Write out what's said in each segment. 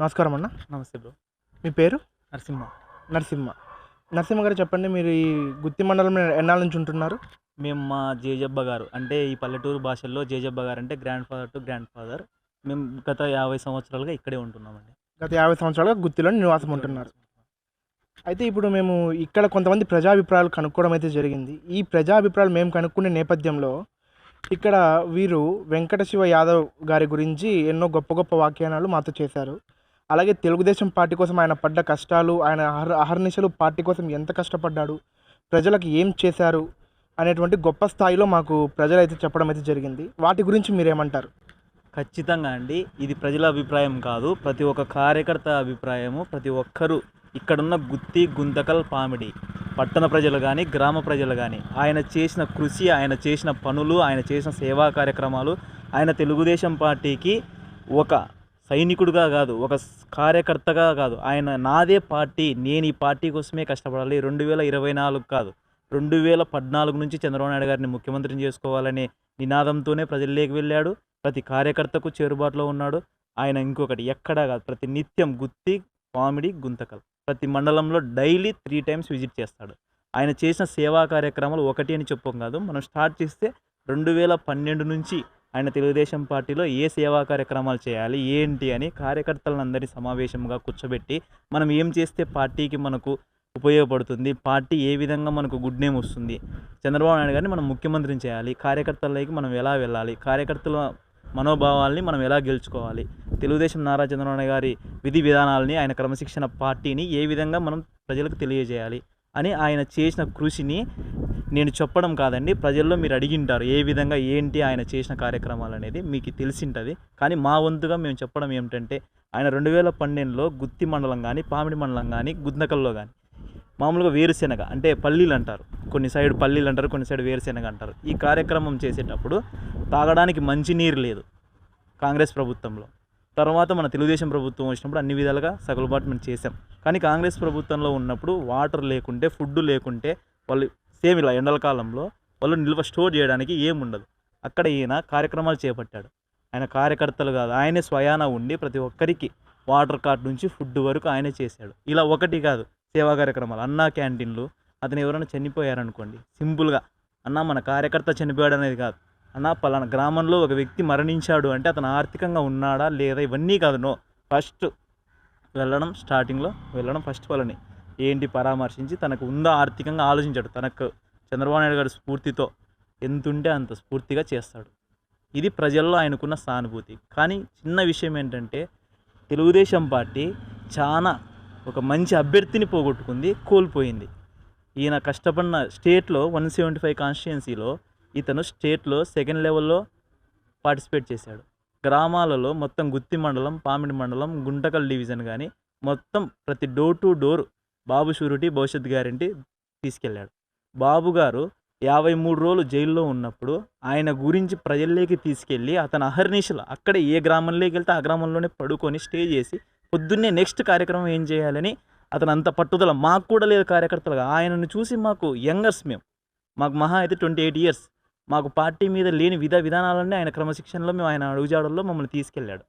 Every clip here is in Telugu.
నమస్కారం అన్న. నమస్తే బ్రో. మీ పేరు? నరసింహ. నరసింహ. నరసింహ గారు చెప్పండి మీరు ఈ గుత్తి మండలంలో ఎన్నాళ్ళ నుంచి ఉంటున్నారు? మేము మా జేజబ్బ గారు అంటే ఈ పల్లెటూరు భాషల్లో జేజబ్బ గారు అంటే grandfather to grandfather మేము గత యాభై సంవత్సరాలుగా ఇక్కడే ఉంటున్నామండి. గత యాభై సంవత్సరాలుగా గుత్తిలో నివాసం ఉంటున్నారు. అయితే ఇప్పుడు మేము ఇక్కడ కొంతమంది ప్రజాభిప్రాయాలు కనుక్కోవడం అయితే జరిగింది. ఈ ప్రజాభిప్రాయాలు మేము కనుక్కునే నేపథ్యంలో ఇక్కడ వీరు వెంకట శివ యాదవ్ గారి గురించి ఎన్నో గొప్ప గొప్ప వ్యాఖ్యానాలు మాతో చేశారు. అలాగే తెలుగుదేశం పార్టీ కోసం ఆయన పడ్డ కష్టాలు ఆయన అహర్ అహర్నిశలు పార్టీ కోసం ఎంత కష్టపడ్డాడు ప్రజలకు ఏం చేశారు అనేటువంటి గొప్ప స్థాయిలో మాకు ప్రజలు అయితే చెప్పడం అయితే జరిగింది. వాటి గురించి మీరేమంటారు? ఖచ్చితంగా అండి. ఇది ప్రజల అభిప్రాయం కాదు. ప్రతి ఒక్క కార్యకర్త అభిప్రాయము ప్రతి ఒక్కరూ ఇక్కడున్న గుత్తి గుంతకల్ పామిడి పట్టణ ప్రజలు కానీ గ్రామ ప్రజలు కానీ ఆయన చేసిన కృషి ఆయన చేసిన పనులు ఆయన చేసిన సేవా కార్యక్రమాలు ఆయన తెలుగుదేశం పార్టీకి ఒక సైనికుడుగా కాదు ఒక కార్యకర్తగా కాదు. ఆయన నాదే పార్టీ నేను ఈ పార్టీ కోసమే కష్టపడాలి. రెండు వేల ఇరవై నాలుగు కాదు రెండు వేల పద్నాలుగు నుంచి చంద్రబాబు నాయుడు గారిని ముఖ్యమంత్రిని చేసుకోవాలనే నినాదంతోనే ప్రజల్లోకి వెళ్ళాడు. ప్రతి కార్యకర్తకు చేరుబాటులో ఉన్నాడు. ఆయన ఇంకొకటి ఎక్కడా కాదు ప్రతి నిత్యం గుత్తి కామెడీ గుంతకల్. ప్రతి మండలంలో డైలీ త్రీ టైమ్స్ విజిట్ చేస్తాడు. ఆయన చేసిన సేవా కార్యక్రమాలు ఒకటి అని చెప్పం కాదు. మనం స్టార్ట్ చేస్తే రెండు వేల పన్నెండు నుంచి ఆయన తెలుగుదేశం పార్టీలో ఏ సేవా కార్యక్రమాలు చేయాలి ఏంటి అని కార్యకర్తలందరినీ సమావేశంగా కూర్చోబెట్టి మనం ఏం చేస్తే పార్టీకి మనకు ఉపయోగపడుతుంది పార్టీ ఏ విధంగా మనకు గుడ్ నేమ్ వస్తుంది చంద్రబాబు నాయుడు గారిని మనం ముఖ్యమంత్రిని చేయాలి కార్యకర్తలకి మనం ఎలా వెళ్ళాలి కార్యకర్తల మనోభావాల్ని మనం ఎలా గెలుచుకోవాలి తెలుగుదేశం నారా చంద్రబాబు గారి విధి విధానాలని ఆయన క్రమశిక్షణ పార్టీని ఏ విధంగా మనం ప్రజలకు తెలియజేయాలి అని ఆయన చేసిన కృషిని నేను చెప్పడం కాదండి. ప్రజల్లో మీరు అడిగింటారు ఏ విధంగా ఏంటి ఆయన చేసిన కార్యక్రమాలు అనేది మీకు తెలిసింటుంది. కానీ మా వంతుగా మేము చెప్పడం ఏమిటంటే ఆయన రెండు వేల పన్నెండులో గుత్తి మండలం కానీ పామిడి మండలం కానీ గుద్నకల్లో కానీ మామూలుగా వేరుశెనగ అంటే పల్లీలు అంటారు. కొన్ని సైడ్ పల్లీలు అంటారు కొన్ని సైడ్ వేరుశెనగ అంటారు. ఈ కార్యక్రమం చేసేటప్పుడు తాగడానికి మంచినీరు లేదు కాంగ్రెస్ ప్రభుత్వంలో. తర్వాత మన తెలుగుదేశం ప్రభుత్వం వచ్చినప్పుడు అన్ని విధాలుగా సగలుబాటు మేము చేసాం కానీ కాంగ్రెస్ ప్రభుత్వంలో ఉన్నప్పుడు వాటర్ లేకుంటే ఫుడ్ లేకుంటే వాళ్ళు సేమ్ ఇలా ఎండల కాలంలో వాళ్ళు నిల్వ స్టోర్ చేయడానికి ఏముండదు. అక్కడ ఈయన కార్యక్రమాలు చేపట్టాడు. ఆయన కార్యకర్తలు కాదు ఆయనే స్వయాన ఉండి ప్రతి ఒక్కరికి వాటర్ కార్డ్ నుంచి ఫుడ్ వరకు ఆయనే చేశాడు. ఇలా ఒకటి కాదు సేవా కార్యక్రమాలు. అన్నా క్యాంటీన్లు అతను ఎవరైనా చనిపోయారనుకోండి సింపుల్గా అన్న మన కార్యకర్త చనిపోయాడు అనేది కాదు. అన్న పలానా గ్రామంలో ఒక వ్యక్తి మరణించాడు అంటే అతను ఆర్థికంగా ఉన్నాడా లేదా ఇవన్నీ కాదు నో. ఫస్ట్ వెళ్ళడం స్టార్టింగ్లో వెళ్ళడం ఫస్ట్ వాళ్ళని. ఏంటి పరామర్శించి తనకు ఉందా ఆర్థికంగా ఆలోచించాడు. తనకు చంద్రబాబు నాయుడు గారి స్ఫూర్తితో ఎంతుంటే అంత స్ఫూర్తిగా చేస్తాడు. ఇది ప్రజల్లో ఆయనకున్న సానుభూతి. కానీ చిన్న విషయం ఏంటంటే తెలుగుదేశం పార్టీ చాలా ఒక మంచి అభ్యర్థిని పోగొట్టుకుంది కోల్పోయింది. ఈయన కష్టపడిన స్టేట్లో వన్ సెవెంటీ ఫైవ్ కాన్స్టిట్యున్సీలో ఇతను స్టేట్లో సెకండ్ లెవెల్లో పార్టిసిపేట్ చేశాడు. గ్రామాలలో మొత్తం గుత్తి మండలం పామిడి మండలం గుంటకల్ డివిజన్ కానీ మొత్తం ప్రతి door to door Babu surety భవిష్యత్ గ్యారంటీ తీసుకెళ్ళాడు. బాబు గారు యాభై మూడు రోజులు జైల్లో ఉన్నప్పుడు ఆయన గురించి ప్రజల్లోకి తీసుకెళ్ళి అతను అహర్నిశలు అక్కడే ఏ గ్రామంలోకి వెళ్తే ఆ గ్రామంలోనే పడుకొని స్టే చేసి పొద్దున్నే నెక్స్ట్ కార్యక్రమం ఏం చేయాలని అతను అంత పట్టుదల మాకు కూడా లేదు కార్యకర్తలుగా. ఆయనను చూసి మాకు యంగర్స్ మేము. మాకు మహా అయితే ట్వంటీ ఎయిట్ ఇయర్స్. మాకు పార్టీ మీద లేని విధ విధానాలన్నీ ఆయన క్రమశిక్షణలో మేము ఆయన అడుగుజాడల్లో మమ్మల్ని తీసుకెళ్ళాడు.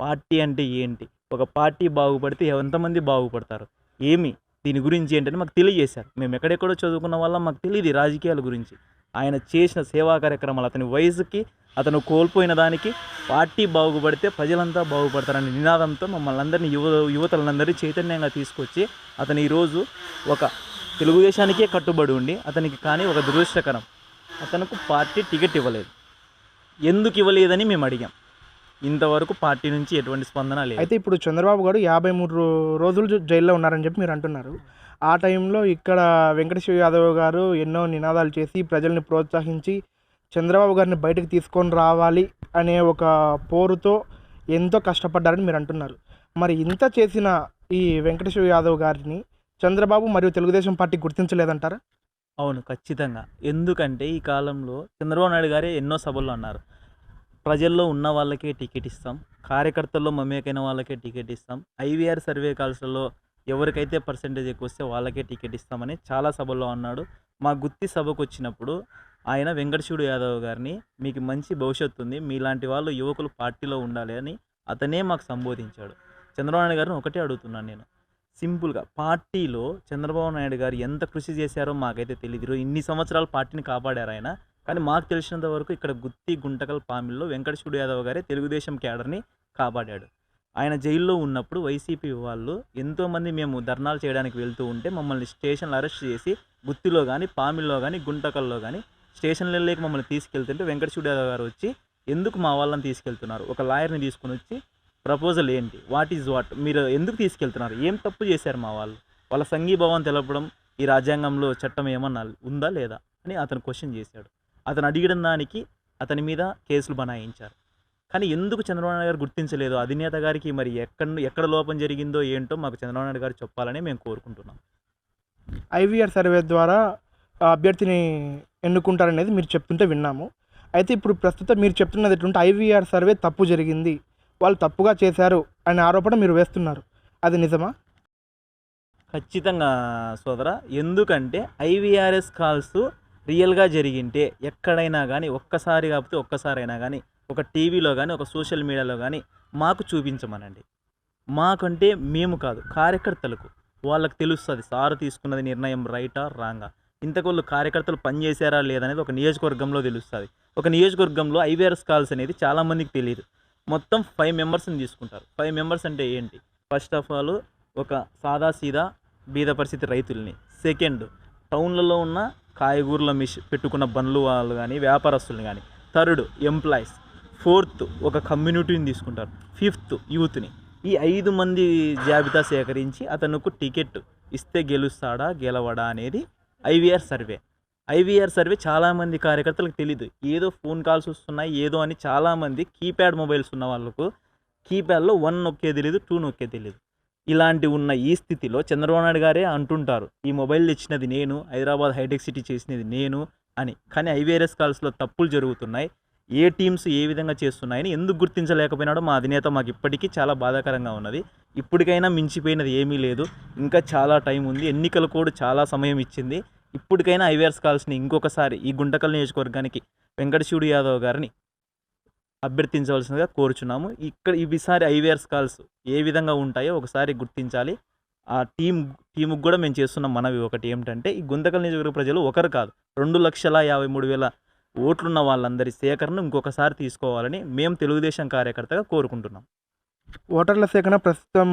పార్టీ అంటే ఏంటి? ఒక పార్టీ బాగుపడితే ఎంతమంది బాగుపడతారు? ఏమి? దీని గురించి ఏంటని మాకు తెలియజేశారు. మేము ఎక్కడెక్కడో చదువుకున్న వాళ్ళం మాకు తెలియదు రాజకీయాల గురించి. ఆయన చేసిన సేవా కార్యక్రమాలు అతని వయసుకి అతను కోల్పోయిన దానికి పార్టీ బాగుపడితే ప్రజలంతా బాగుపడతారనే నినాదంతో మమ్మల్ని అందరినీ యువ యువతలందరినీ చైతన్యంగా తీసుకొచ్చి అతను ఈరోజు ఒక తెలుగుదేశానికే కట్టుబడి ఉండి అతనికి కానీ ఒక దురదృష్టకరం అతనికి పార్టీ టికెట్ ఇవ్వలేదు. ఎందుకు ఇవ్వలేదని మేము అడిగాం. ఇంతవరకు పార్టీ నుంచి ఎటువంటి స్పందన లేదు. అయితే ఇప్పుడు చంద్రబాబు గారు యాభై మూడు రోజులు జైల్లో ఉన్నారని చెప్పి మీరు అంటున్నారు. ఆ టైంలో ఇక్కడ వెంకటేశ్వర యాదవ్ గారు ఎన్నో నినాదాలు చేసి ప్రజల్ని ప్రోత్సహించి చంద్రబాబు గారిని బయటకు తీసుకొని రావాలి అనే ఒక పోరుతో ఎంతో కష్టపడ్డారని మీరు అంటున్నారు. మరి ఇంత చేసిన ఈ వెంకటేశ్వర యాదవ్ గారిని చంద్రబాబు మరియు తెలుగుదేశం పార్టీ గుర్తించలేదంటారా? అవును ఖచ్చితంగా. ఎందుకంటే ఈ కాలంలో చంద్రబాబు నాయుడు గారే ఎన్నో సభల్లో అన్నారు. ప్రజల్లో ఉన్న వాళ్ళకే టికెట్ ఇస్తాం. కార్యకర్తల్లో మమేకైన వాళ్ళకే టికెట్ ఇస్తాం. ఐవీఆర్ సర్వే కాల్స్లలో ఎవరికైతే పర్సంటేజ్ ఎక్కువ వస్తే వాళ్ళకే టికెట్ ఇస్తామని చాలా సభల్లో అన్నాడు. మా గుత్తి సభకు వచ్చినప్పుడు ఆయన వెంకటశివుడు యాదవ్ గారిని మీకు మంచి భవిష్యత్తు ఉంది. మీలాంటి వాళ్ళు యువకులు పార్టీలో ఉండాలి అని అతనే మాకు సంబోధించాడు. చంద్రబాబు నాయుడు గారిని ఒకటే అడుగుతున్నాను నేను. సింపుల్గా పార్టీలో చంద్రబాబు నాయుడు గారు ఎంత కృషి చేశారో మాకైతే తెలియదు ఇన్ని సంవత్సరాలు పార్టీని కాపాడారు ఆయన. కానీ మాకు తెలిసినంత వరకు ఇక్కడ గుత్తి గుంటకల్ పామిల్లో వెంకటశివుడు యాదవ్ గారే తెలుగుదేశం క్యాడర్ని కాపాడాడు. ఆయన జైల్లో ఉన్నప్పుడు వైసీపీ వాళ్ళు ఎంతోమంది మేము ధర్నాలు చేయడానికి వెళ్తూ ఉంటే మమ్మల్ని స్టేషన్లో అరెస్ట్ చేసి గుత్తిలో కానీ పామిల్లో కానీ గుంటకల్లో కానీ స్టేషన్లలోకి మమ్మల్ని తీసుకెళ్తుంటే వెంకటశివుడు యాదవ్ గారు వచ్చి ఎందుకు మా వాళ్ళని తీసుకెళ్తున్నారు? ఒక లాయర్ని తీసుకుని వచ్చి ప్రపోజల్ ఏంటి? What is what? మీరు ఎందుకు తీసుకెళ్తున్నారు? ఏం తప్పు చేశారు మా వాళ్ళు? వాళ్ళ సంఘీభావం తెలపడం ఈ రాజ్యాంగంలో చట్టం ఏమన్నా ఉందా లేదా? అని అతను క్వశ్చన్ చేశాడు. అతను అడిగిన దానికి అతని మీద కేసులు బనాయించారు. కానీ ఎందుకు చంద్రబాబు నాయుడు గారు గుర్తించలేదు? అధినేత గారికి మరి ఎక్కడ ఎక్కడ లోపం జరిగిందో ఏంటో మాకు చంద్రబాబు నాయుడు గారు చెప్పాలని మేము కోరుకుంటున్నాం. ఐవీఆర్ సర్వే ద్వారా అభ్యర్థిని ఎన్నుకుంటారనేది మీరు చెప్తుంటే విన్నాము. అయితే ఇప్పుడు ప్రస్తుతం మీరు చెప్తున్నది ఎట్లుంటే ఐవీఆర్ సర్వే తప్పు జరిగింది. వాళ్ళు తప్పుగా చేశారు అనే ఆరోపణ మీరు వేస్తున్నారు. అది నిజమా? ఖచ్చితంగా సోదర. ఎందుకంటే ఐవీఆర్ఎస్ కాల్స్ రియల్గా జరిగింటే ఎక్కడైనా కానీ ఒక్కసారి కాకపోతే ఒక్కసారైనా కానీ ఒక టీవీలో కానీ ఒక సోషల్ మీడియాలో కానీ మాకు చూపించమనండి. మాకంటే మేము కాదు కార్యకర్తలకు. వాళ్ళకి తెలుస్తుంది సారు తీసుకున్నది నిర్ణయం రైటా రాంగా? ఇంతకొల్లు కార్యకర్తలు పనిచేశారా లేదనేది ఒక నియోజకవర్గంలో తెలుస్తుంది. ఒక నియోజకవర్గంలో ఐవీఆర్ఎస్ కాల్స్ అనేది చాలామందికి తెలియదు మొత్తం ఫైవ్ మెంబర్స్ని తీసుకుంటారు. ఫైవ్ మెంబర్స్ అంటే ఏంటి? ఫస్ట్ ఆఫ్ ఆల్ ఒక సాదా సీదా బీద పరిస్థితి రైతుల్ని. సెకండ్ టౌన్లలో ఉన్న కాయగూరల మిష్ పెట్టుకున్న బండ్లు వాళ్ళు కానీ వ్యాపారస్తులు కానీ థర్డ్ ఎంప్లాయీస్. ఫోర్త్ ఒక కమ్యూనిటీని తీసుకుంటారు. ఫిఫ్త్ యూత్ని. ఈ ఐదు మంది జాబితా సేకరించి అతనుకు టికెట్ ఇస్తే గెలుస్తాడా గెలవడా అనేది ఐవీఆర్ సర్వే. ఐవీఆర్ సర్వే చాలామంది కార్యకర్తలకు తెలియదు ఏదో ఫోన్ కాల్స్ వస్తున్నాయి ఏదో అని చాలామంది కీప్యాడ్ మొబైల్స్ ఉన్న వాళ్ళకు కీప్యాడ్లో వన్ నొక్కే తెలియదు టూ నొక్కే తెలియదు ఇలాంటి ఉన్న ఈ స్థితిలో చంద్రబాబు నాయుడు గారే అంటుంటారు ఈ మొబైల్ తెచ్చినది నేను హైదరాబాద్ హైటెక్ సిటీ చేసినది నేను అని. కానీ ఐవీఆర్ఎస్ కాల్స్లో తప్పులు జరుగుతున్నాయి. ఏ టీమ్స్ ఏ విధంగా చేస్తున్నాయని ఎందుకు గుర్తించలేకపోయినాడో మా అధినేత మాకు ఇప్పటికీ చాలా బాధాకరంగా ఉన్నది. ఇప్పటికైనా మించిపోయినది ఏమీ లేదు. ఇంకా చాలా టైం ఉంది. ఎన్నికలు కూడా చాలా సమయం ఇచ్చింది. ఇప్పటికైనా ఐవేఎస్ కాల్స్ని ఇంకొకసారి ఈ గుంటకల్ నియోజకవర్గానికి వెంకటశివుడు యాదవ్ గారిని అభ్యర్థించవలసిందిగా కోరుచున్నాము. ఇక్కడ ఈసారి ఐవీఆర్ఎస్ కాల్స్ ఏ విధంగా ఉంటాయో ఒకసారి గుర్తించాలి. ఆ టీం టీముకు కూడా మేము చేస్తున్న మనవి ఒకటి ఏమిటంటే ఈ గుంతకల్ నియోజకవర్గ ప్రజలు ఒకరు కాదు రెండు లక్షల యాభై మూడు వేల ఓట్లున్న వాళ్ళందరి సేకరణ ఇంకొకసారి తీసుకోవాలని మేము తెలుగుదేశం కార్యకర్తగా కోరుకుంటున్నాం. ఓటర్ల సేకరణ ప్రస్తుతం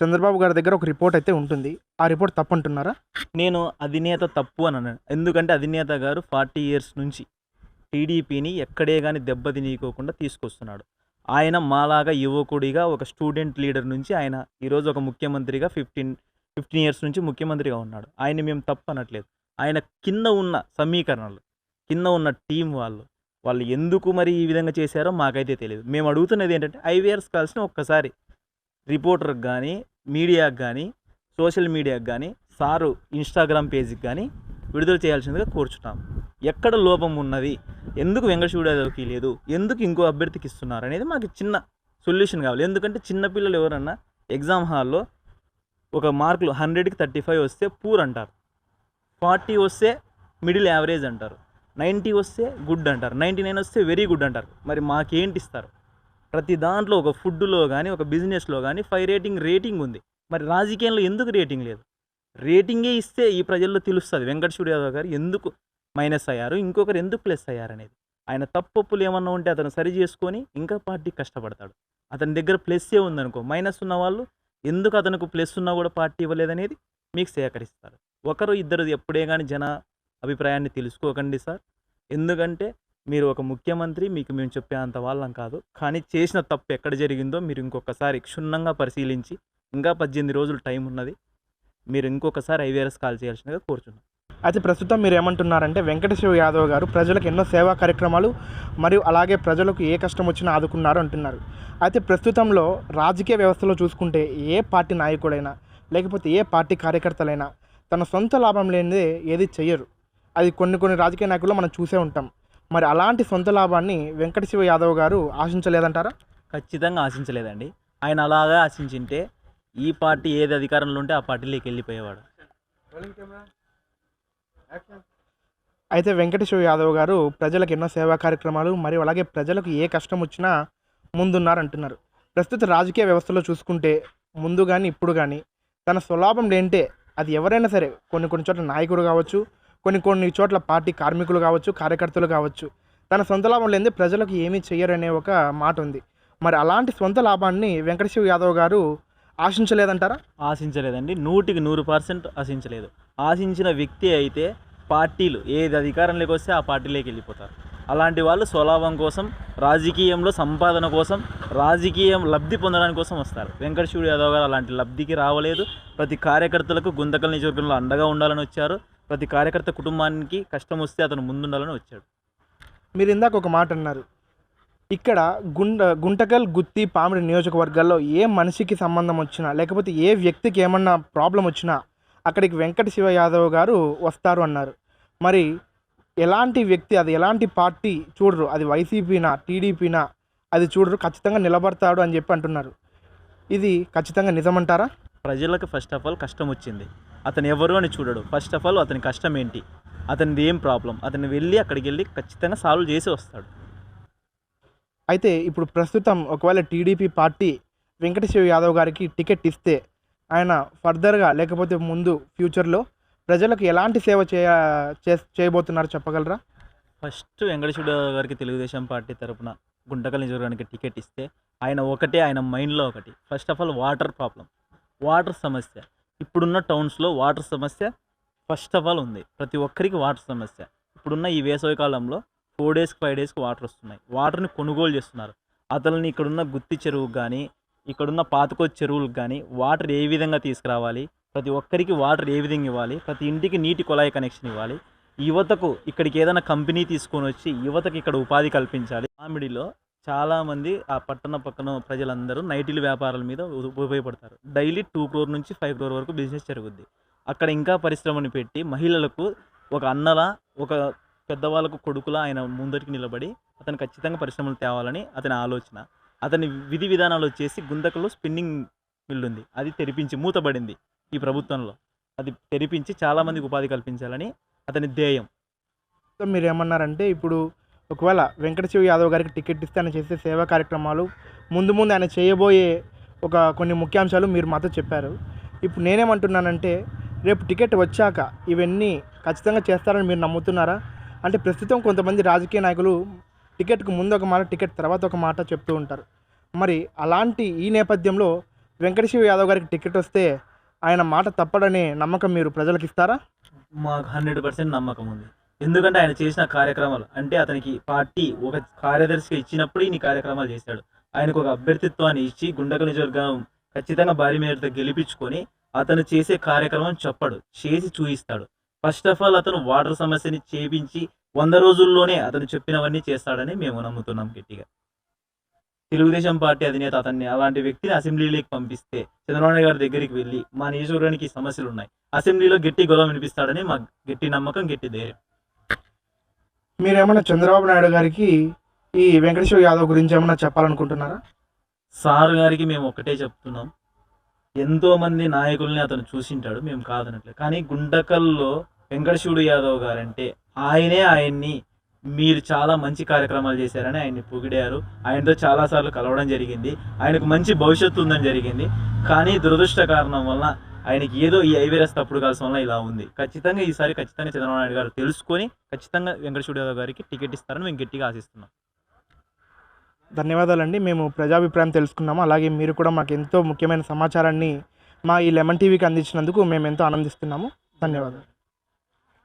చంద్రబాబు గారి దగ్గర ఒక రిపోర్ట్ అయితే ఉంటుంది. ఆ రిపోర్ట్ తప్పంటున్నారా? నేను అధినేత తప్పు అని అన్నాను ఎందుకంటే అధినేత గారు ఫార్టీ ఇయర్స్ నుంచి టీడీపీని ఎక్కడే కానీ దెబ్బతినీయకోకుండా తీసుకొస్తున్నాడు. ఆయన మాలాగా యువకుడిగా ఒక స్టూడెంట్ లీడర్ నుంచి ఆయన ఈరోజు ఒక ముఖ్యమంత్రిగా ఫిఫ్టీన్ ఫిఫ్టీన్ ఇయర్స్ నుంచి ముఖ్యమంత్రిగా ఉన్నాడు. ఆయన మేము తప్పు అనట్లేదు ఆయన కింద ఉన్న సమీకరణలు కింద ఉన్న టీం వాళ్ళు వాళ్ళు ఎందుకు మరి ఈ విధంగా చేశారో మాకైతే తెలియదు మేము అడుగుతున్నది ఏంటంటే ఐవీఆర్స్ కాల్సిన ఒక్కసారి రిపోర్టర్కి కానీ మీడియాకి కానీ సోషల్ మీడియాకి కానీ సారు ఇన్స్టాగ్రామ్ పేజీకి కానీ విడుదల చేయాల్సిందిగా కోరుచున్నాం. ఎక్కడ లోపం ఉన్నది? ఎందుకు వెంకటశివుడు లేదు? ఎందుకు ఇంకో అభ్యర్థికి ఇస్తున్నారు? అనేది మాకు చిన్న సొల్యూషన్ కావాలి. ఎందుకంటే చిన్నపిల్లలు ఎవరన్నా ఎగ్జామ్ హాల్లో ఒక మార్కులు హండ్రెడ్కి థర్టీ ఫైవ్ వస్తే పూర్ అంటారు. ఫార్టీ వస్తే మిడిల్ యావరేజ్ అంటారు. నైంటీ వస్తే గుడ్ అంటారు. నైంటీ నైన్ వస్తే వెరీ గుడ్ అంటారు. మరి మాకేంటి ఇస్తారు? ప్రతి దాంట్లో ఒక ఫుడ్లో కానీ ఒక బిజినెస్లో కానీ ఫైవ్ రేటింగ్ రేటింగ్ ఉంది. మరి రాజకీయంలో ఎందుకు రేటింగ్ లేదు? రేటింగే ఇస్తే ఈ ప్రజల్లో తెలుస్తుంది. వెంకటశివుడు యాదవ్ గారు ఎందుకు మైనస్ అయ్యారు ఇంకొకరు ఎందుకు ప్లస్ అయ్యారు అనేది ఆయన తప్పొప్పులు ఏమన్నా ఉంటే అతను సరి చేసుకొని ఇంకా పార్టీ కష్టపడతాడు. అతని దగ్గర ప్లస్సే ఉందనుకో మైనస్ ఉన్న వాళ్ళు ఎందుకు అతనికి ప్లస్ ఉన్నా కూడా పార్టీ ఇవ్వలేదనేది మీకు సేకరిస్తారు. ఒకరు ఇద్దరు ఎప్పుడే కానీ జన అభిప్రాయాన్ని తెలుసుకోకండి సార్. ఎందుకంటే మీరు ఒక ముఖ్యమంత్రి మీకు మేము చెప్పే అంత వాళ్ళం కాదు. కానీ చేసిన తప్పు ఎక్కడ జరిగిందో మీరు ఇంకొకసారి క్షుణ్ణంగా పరిశీలించి ఇంకా పద్దెనిమిది రోజులు టైం ఉన్నది మీరు ఇంకొకసారి ఐవీఆర్ఎస్ కాల్ చేయాల్సిందిగా కోరుచున్నాను అయితే ప్రస్తుతం మీరు ఏమంటున్నారంటే వెంకటేశ్వర యాదవ్ గారు ప్రజలకు ఎన్నో సేవా కార్యక్రమాలు మరియు అలాగే ప్రజలకు ఏ కష్టం వచ్చినా ఆదుకున్నారు అంటున్నారు. అయితే ప్రస్తుతంలో రాజకీయ వ్యవస్థలో చూసుకుంటే ఏ పార్టీ నాయకుడైనా లేకపోతే ఏ పార్టీ కార్యకర్తలైనా తన సొంత లాభం లేనిదే ఏది చెయ్యరు. అది కొన్ని కొన్ని రాజకీయ నాయకుల్లో మనం చూసే ఉంటాం. మరి అలాంటి సొంత లాభాన్ని వెంకటశివ యాదవ్ గారు ఆశించలేదంటారా? ఖచ్చితంగా ఆశించలేదండి. ఆయన అలాగా ఆశించింటే ఈ పార్టీ ఏది అధికారంలో ఉంటే ఆ పార్టీలోకి వెళ్ళిపోయేవాడు అయితే వెంకటేశ్వర యాదవ్ గారు ప్రజలకు ఎన్నో సేవా కార్యక్రమాలు మరియు అలాగే ప్రజలకు ఏ కష్టం వచ్చినా ముందున్నారు అంటున్నారు ప్రస్తుత రాజకీయ వ్యవస్థలో చూసుకుంటే ముందు కానీ ఇప్పుడు కానీ తన స్వలాభం ఏంటే అది ఎవరైనా సరే కొన్ని కొన్ని చోట్ల నాయకుడు కావచ్చు కొన్ని కొన్ని చోట్ల పార్టీ కార్మికులు కావచ్చు కార్యకర్తలు కావచ్చు తన సొంత లాభం లేనిదే ప్రజలకు ఏమీ చేయరనే ఒక మాట ఉంది మరి అలాంటి సొంత లాభాన్ని వెంకటేశ్వర యాదవ్ గారు ఆశించలేదంటారా? ఆశించలేదండి. నూటికి నూరు పర్సెంట్ ఆశించలేదు. ఆశించిన వ్యక్తి అయితే పార్టీలు ఏది అధికారంలోకి వస్తే ఆ పార్టీలోకి వెళ్ళిపోతారు. అలాంటి వాళ్ళు స్వలాభం కోసం రాజకీయంలో సంపాదన కోసం రాజకీయం లబ్ధి పొందడానికి కోసం వస్తారు. వెంకటశివుడు యాదవ్ గారు అలాంటి లబ్ధికి రావలేదు. ప్రతి కార్యకర్తలకు గుంతకల్ నియోజకవర్గంలో అండగా ఉండాలని వచ్చారు. ప్రతి కార్యకర్త కుటుంబానికి కష్టం వస్తే అతను ముందుండాలని వచ్చాడు. మీరు ఇందాక ఒక మాట అన్నారు. ఇక్కడ గుండ గుంటకల్ గుత్తి పామిడి నియోజకవర్గాల్లో ఏ మనిషికి సంబంధం వచ్చినా లేకపోతే ఏ వ్యక్తికి ఏమన్నా ప్రాబ్లం వచ్చినా అక్కడికి వెంకట శివ యాదవ్ గారు వస్తారు అన్నారు. మరి ఎలాంటి వ్యక్తి అది ఎలాంటి పార్టీ చూడరు. అది వైసీపీనా టీడీపీనా అది చూడరు. ఖచ్చితంగా నిలబడతాడు అని చెప్పి అంటున్నారు. ఇది ఖచ్చితంగా నిజమంటారా? ప్రజలకు ఫస్ట్ ఆఫ్ ఆల్ కష్టం వచ్చింది. అతను ఎవరు అని చూడడు. ఫస్ట్ ఆఫ్ ఆల్ అతని కష్టం ఏంటి? అతనిది ఏం ప్రాబ్లం అతను వెళ్ళి అక్కడికి వెళ్ళి ఖచ్చితంగా సాల్వ్ చేసి వస్తాడు. అయితే ఇప్పుడు ప్రస్తుతం ఒకవేళ టీడీపీ పార్టీ వెంకటశివ యాదవ్ గారికి టికెట్ ఇస్తే ఆయన ఫర్దర్గా లేకపోతే ముందు ఫ్యూచర్లో ప్రజలకు ఎలాంటి సేవ చేయ చే- చేయబోతున్నారు చెప్పగలరా? ఫస్ట్ వెంకటేశ్వర గారికి తెలుగుదేశం పార్టీ తరపున గుంటకల్ నియోజకవర్గానికి టికెట్ ఇస్తే ఆయన ఒకటే ఆయన మైండ్లో ఒకటి. First of all water problem water సమస్య. ఇప్పుడున్న టౌన్స్లో వాటర్ సమస్య ఫస్ట్ ఆఫ్ ఆల్ ఉంది. ప్రతి ఒక్కరికి వాటర్ సమస్య. ఇప్పుడున్న ఈ వేసవి కాలంలో ఫోర్ డేస్కి ఫైవ్ డేస్కి వాటర్ వస్తున్నాయి. వాటర్ని కొనుగోలు చేస్తున్నారు. అతన్ని ఇక్కడున్న గుత్తి చెరువుకు కానీ ఇక్కడున్న పాతకో చెరువులకు కానీ వాటర్ ఏ విధంగా తీసుకురావాలి? ప్రతి ఒక్కరికి వాటర్ ఏ విధంగా ఇవ్వాలి? ప్రతి ఇంటికి నీటి కుళాయి కనెక్షన్ ఇవ్వాలి? యువతకు ఇక్కడికి ఏదైనా కంపెనీ తీసుకొని వచ్చి యువతకి ఇక్కడ ఉపాధి కల్పించాలి. కామెడీలో చాలామంది ఆ పట్టణ పక్కన ప్రజలందరూ నైటీల వ్యాపారాల మీద ఉపయోగపడతారు. డైలీ టూ క్రోర్ నుంచి ఫైవ్ క్రోర్ వరకు బిజినెస్ జరుగుద్ది. అక్కడ ఇంకా పరిశ్రమని పెట్టి మహిళలకు ఒక అన్నల ఒక పెద్దవాళ్ళకు కొడుకులా ఆయన ముందరికి నిలబడి అతను ఖచ్చితంగా పరిశ్రమలు తేవాలని అతని ఆలోచన. అతని విధి విధానాలు వచ్చేసి గుంతకలో స్పిన్నింగ్ మిల్ ఉంది. అది తెరిపించి మూతబడింది ఈ ప్రభుత్వంలో. అది తెరిపించి చాలామందికి ఉపాధి కల్పించాలని అతని ధ్యేయం. సో మీరు ఏమన్నారంటే ఇప్పుడు ఒకవేళ వెంకటశివ యాదవ్ గారికి టికెట్ ఇస్తే ఆయన చేసే సేవా కార్యక్రమాలు ముందు ముందు ఆయన చేయబోయే ఒక కొన్ని ముఖ్యాంశాలు మీరు మాతో చెప్పారు. ఇప్పుడు నేనేమంటున్నానంటే రేపు టికెట్ వచ్చాక ఇవన్నీ ఖచ్చితంగా చేస్తారని మీరు నమ్ముతున్నారా? అంటే ప్రస్తుతం కొంతమంది రాజకీయ నాయకులు టికెట్కు ముందు ఒక మాట టికెట్ తర్వాత ఒక మాట చెప్తూ ఉంటారు. మరి అలాంటి ఈ నేపథ్యంలో వెంకటశివ యాదవ్ గారికి టికెట్ వస్తే ఆయన మాట తప్పడనే నమ్మకం మీరు ప్రజలకు ఇస్తారా? మాకు హండ్రెడ్ పర్సెంట్ నమ్మకం ఉంది. ఎందుకంటే ఆయన చేసిన కార్యక్రమాలు అంటే అతనికి పార్టీ ఒక కార్యదర్శిగా ఇచ్చినప్పుడు ఈ కార్యక్రమాలు చేశాడు. ఆయనకు ఒక అభ్యర్థిత్వాన్ని ఇచ్చి గుండకల నియోజకవర్గం ఖచ్చితంగా భారీ మేరతో గెలిపించుకొని అతను చేసే కార్యక్రమం చెప్పడు చేసి చూపిస్తాడు ఫస్ట్ ఆఫ్ ఆల్ అతను వాటర్ సమస్యని చేపించి వంద రోజుల్లోనే అతను చెప్పినవన్నీ చేస్తాడని మేము నమ్ముతున్నాం గట్టిగా. తెలుగుదేశం పార్టీ అధినేత అతన్ని అలాంటి వ్యక్తిని అసెంబ్లీలోకి పంపిస్తే చంద్రబాబు గారి దగ్గరికి వెళ్ళి మా నియోజకవర్గానికి సమస్యలు ఉన్నాయి. అసెంబ్లీలో గట్టి గొడవ వినిపిస్తాడని మా గట్టి నమ్మకం గట్టి ధైర్యం. మీరేమన్నా చంద్రబాబు నాయుడు గారికి ఈ వెంకటేశ్వర యాదవ్ గురించి ఏమన్నా చెప్పాలనుకుంటున్నారా? సార్ గారికి మేము ఒకటే చెప్తున్నాం. ఎంతో మంది నాయకుల్ని అతను చూసింటాడు మేము కాదనట్లేదు కానీ గుండకల్లో వెంకటశివుడు యాదవ్ గారంటే ఆయనే ఆయన్ని మీరు చాలా మంచి కార్యక్రమాలు చేశారని ఆయన్ని పొగిడారు. ఆయనతో చాలాసార్లు కలవడం జరిగింది. ఆయనకు మంచి భవిష్యత్తు ఉందని జరిగింది. కానీ దురదృష్ట కారణం వలన ఆయనకి ఏదో ఈ ఐవీరస్ తప్పుడు కాల్సిన వల్ల ఇలా ఉంది. ఖచ్చితంగా ఈసారి ఖచ్చితంగా చంద్రబాబు నాయుడు గారు తెలుసుకొని ఖచ్చితంగా వెంకటశివుడు యాదవ్ గారికి టికెట్ ఇస్తారని మేము గట్టిగా ఆశిస్తున్నాం. ధన్యవాదాలండి. మేము ప్రజాభిప్రాయం తెలుసుకున్నాము. అలాగే మీరు కూడా మాకు ఎంతో ముఖ్యమైన సమాచారాన్ని మా ఈ లెమన్ టీవీకి అందించినందుకు మేము ఎంతో ఆనందిస్తున్నాము. ధన్యవాదాలు.